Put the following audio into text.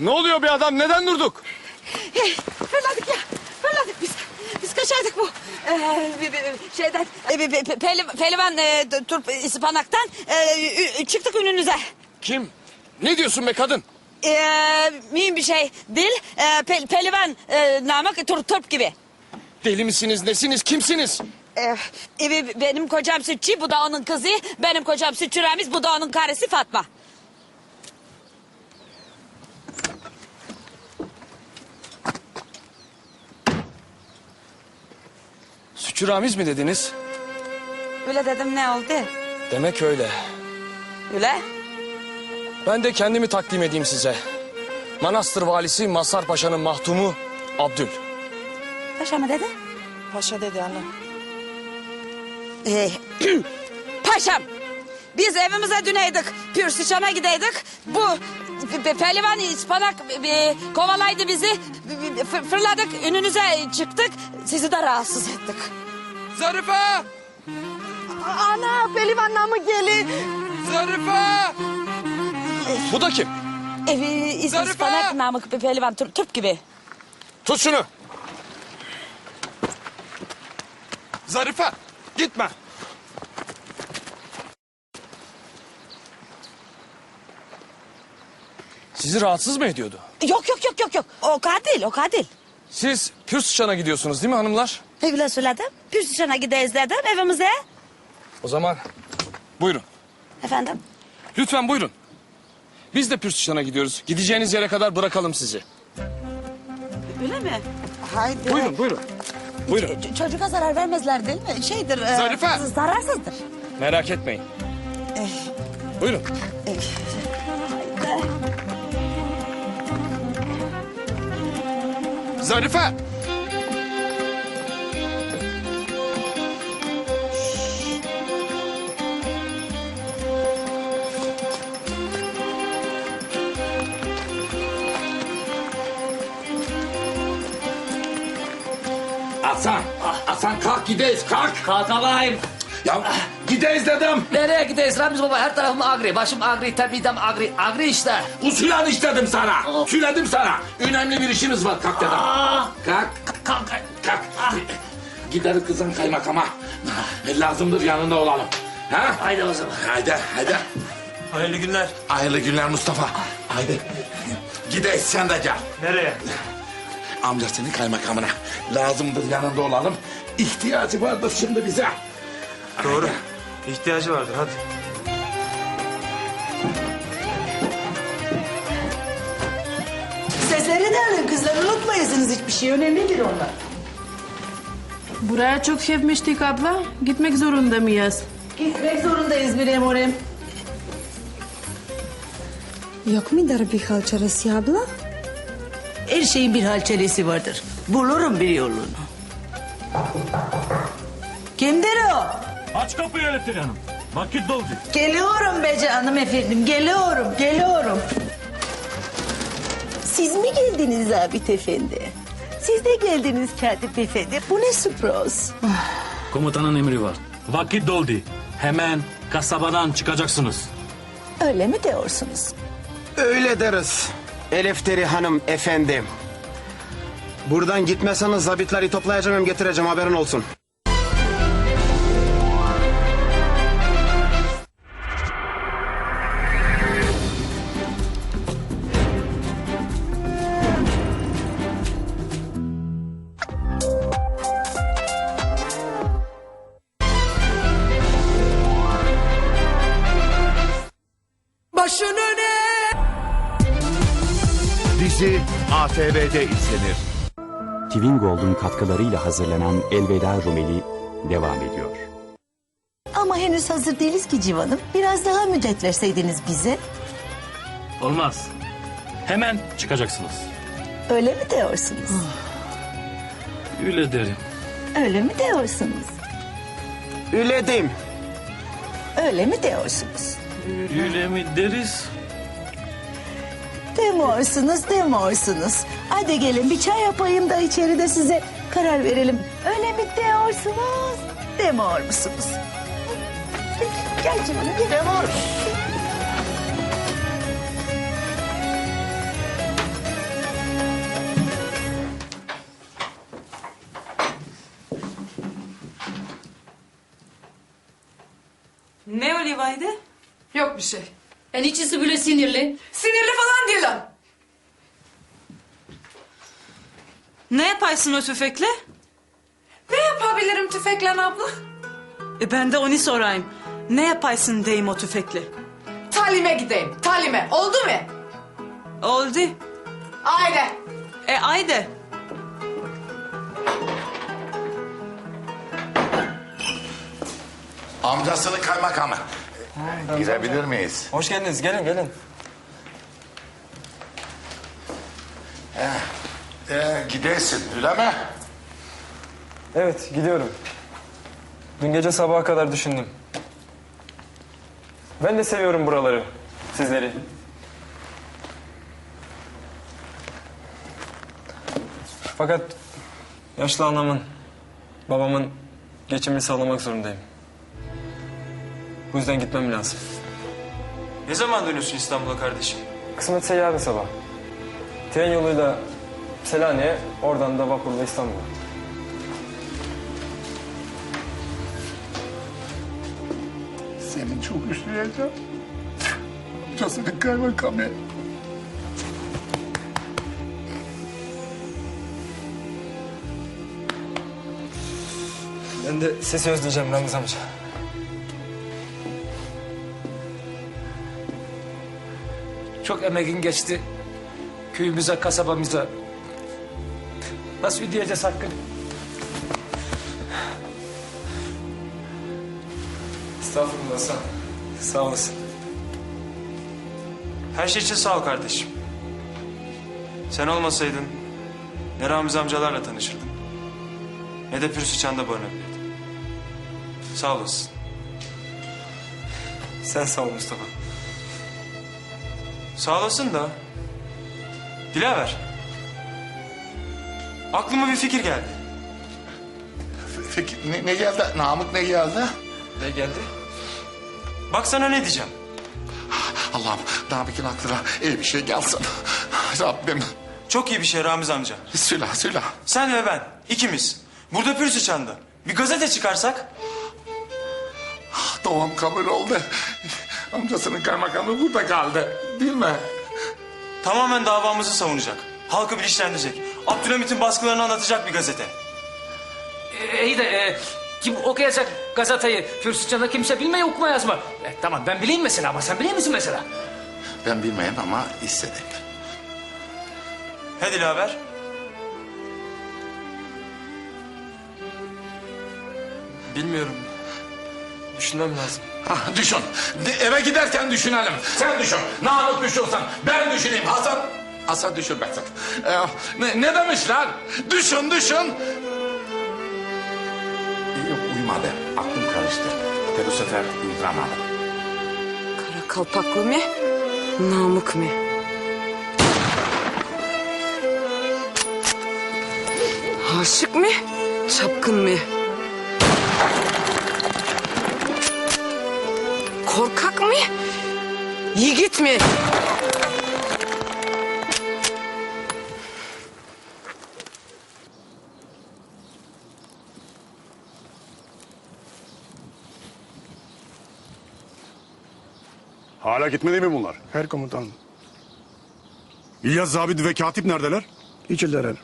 Ne oluyor bir adam? Neden durduk? Hey, fırladık ya. Fırladık biz. Biz kaçardık bu ee, şeyden. Bir- pehlivan, pehlivan e, turp ıspanaktan e, çıktık önünüze. Kim? Ne diyorsun be kadın? Ee, mühim bir şey değil. Ee, pe- pehlivan e, namak tur, turp gibi. Deli misiniz, nesiniz, kimsiniz? Ee, e, benim kocam sütçü, bu da onun kızı. Benim kocam sütçü Ramiz, bu da onun karısı Fatma. Sütçü Ramiz mi dediniz? Öyle dedim ne oldu? Demek öyle. Öyle. Ben de kendimi takdim edeyim size. Manastır valisi Mazhar Paşa'nın mahtumu Abdül. Paşa mı dedi? Paşa dedi anne. Ee, paşam biz evimize düneydik. Pürsüşan'a gideydik. Bu pe- pe- pehlivan ispanak e, kovalaydı bizi. Fırladık önünüze çıktık. Sizi de rahatsız ettik. Zarife! Ana pelivanla mı geli? Zarife! Bu da kim? Evi is- Zarife! ispanak namık bir pehlivan tur- turp gibi. Tut şunu. Zarife, gitme. Sizi rahatsız mı ediyordu? Yok yok yok yok yok. O katil o katil. Siz Pürsüşan'a gidiyorsunuz değil mi hanımlar? Öyle söyledim. Pürsüşan'a gideyiz dedim evimize. O zaman buyurun. Efendim? Lütfen buyurun. Biz de Pürsüşan'a gidiyoruz. Gideceğiniz yere kadar bırakalım sizi. Öyle mi? Haydi. Buyurun, buyurun. Buyurun. Ç- çocuğa zarar vermezler değil mi? Şeydir. e, Zarife! Zararsızdır. Merak etmeyin. Buyurun. Zarife! Hasan, Hasan kalk gideyiz kalk. Kalkamayım. Ya gideyiz dedim. Nereye gideyiz Ramiz baba? Her tarafım agri. Başım agri, midem agri. Agri işte. Usulan istedim sana. Söyledim sana. Önemli bir işimiz var kalk dedim. Aa, Kalk kalk. kalk. Gidelim kızın kaymakama. Lazımdır yanında olalım. Ha? Haydi o zaman. Haydi haydi. Hayırlı günler. Hayırlı günler Mustafa. Haydi. Gideyiz sen de gel. Nereye? Amcasının kaymakamına. Lazımdır yanında olalım. İhtiyacı vardır şimdi bize. Doğru. İhtiyacı vardır hadi. Sesleri de alın kızlar unutmayasınız hiçbir şey önemlidir onlar. Buraya çok sevmiştik abla. Gitmek zorunda mıyız? Gitmek zorundayız bir emorem. Yok mudur bir halçarası abla? Her şeyin bir halçelesi vardır. Bulurum bir yolunu. Kimdir o? Aç kapıyı elektrik hanım. Vakit doldu. Geliyorum be canım efendim geliyorum geliyorum. Siz mi geldiniz Zabit Efendi? Siz de geldiniz Katip Efendi. Bu ne sürpriz? Komutanın emri var. Vakit doldu. Hemen kasabadan çıkacaksınız. Öyle mi diyorsunuz? Öyle deriz. Elefteri hanım efendim. Buradan gitmeseniz zabitleri toplayacağım hem getireceğim haberin olsun. Başın öne! Dizi ATV'de izlenir. Twin Gold'un katkılarıyla hazırlanan Elveda Rumeli devam ediyor. Ama henüz hazır değiliz ki civanım. Biraz daha müddet verseydiniz bize. Olmaz. Hemen çıkacaksınız. Öyle mi diyorsunuz? Öyle derim. Öyle mi diyorsunuz? Diyeyim. Öyle mi diyorsunuz? Öyle mi deriz? Demorsunuz, demorsunuz. Hadi gelin bir çay yapayım da içeride size karar verelim. Öyle mi demorsunuz, demor musunuz? Gel canım, gel. Demor. Ne o Levi'de? Yok bir şey. En içisi bile sinirli. Sinirli falan değil lan. Ne yaparsın o tüfekle? Ne yapabilirim tüfekle abla? E ben de onu sorayım. Ne yaparsın deyim o tüfekle? Talime gideyim. Talime. Oldu mu? Oldu. Haydi. E haydi. Amcasının kaymakamı. Girebilir miyiz? Hoş geldiniz. Gelin gelin. Ee, gidersin öyle mi? Evet gidiyorum. Dün gece sabaha kadar düşündüm. Ben de seviyorum buraları. Sizleri. Fakat yaşlı anamın, babamın geçimini sağlamak zorundayım. Bu yüzden gitmem lazım. Ne zaman dönüyorsun İstanbul'a kardeşim? Kısmetse yarın sabah. Tren yoluyla Selanik'e, oradan da vapurla İstanbul'a. Seni çok üşüyeceğim. Amcasının kaymakamı. Ben de sesi özleyeceğim Ramiz amca. Çok emeğin geçti. Köyümüze, kasabamıza. Nasıl ödeyeceğiz hakkını? Estağfurullah sağ, sağ olasın. Her şey için sağ ol kardeşim. Sen olmasaydın ne Ramiz amcalarla tanışırdım. Ne de Pür Sıçan'da barınabilirdim. Sağ olasın. Sen sağ ol Mustafa. Sağ olasın da. Dilaver. Aklıma bir fikir geldi. Peki ne, ne geldi? Namık ne geldi? Ne geldi? Bak sana ne diyeceğim. Allah'ım Namık'ın aklına iyi bir şey gelsin. Rabbim. Çok iyi bir şey Ramiz amca. Söyle söyle. Sen ve ben ikimiz. Burada Pür Sıçan'da. Bir gazete çıkarsak. Doğum kabul oldu. Amcasının kaymakamı burada kaldı. Değil mi? Tamamen davamızı savunacak. Halkı bilinçlendirecek. Abdülhamit'in baskılarını anlatacak bir gazete. iyi de e, kim okuyacak gazeteyi? Fürsütçan'da kimse bilmiyor okuma yazma. E, tamam ben bileyim mesela ama sen biliyor musun mesela? Ben bilmeyeyim ama istedim. He Dilaver. Bilmiyorum. Düşünmem lazım. Ha, düşün. De- eve giderken düşünelim. Sen düşün. Namık düşünsün. Ben düşüneyim. Hasan. Hasan düşünmesin. Ee, ne, ne demişler? Düşün düşün. Yok uyumadı. Aklım karıştı. De bu sefer uyduramadım. Kara kalpaklı mı? Namık mı? Aşık mı? Çapkın mı? Korkak mı? Yiğit mi? Hala gitmedi mi bunlar? Her komutanım. İlyas Zabit ve Katip neredeler? İçildeler.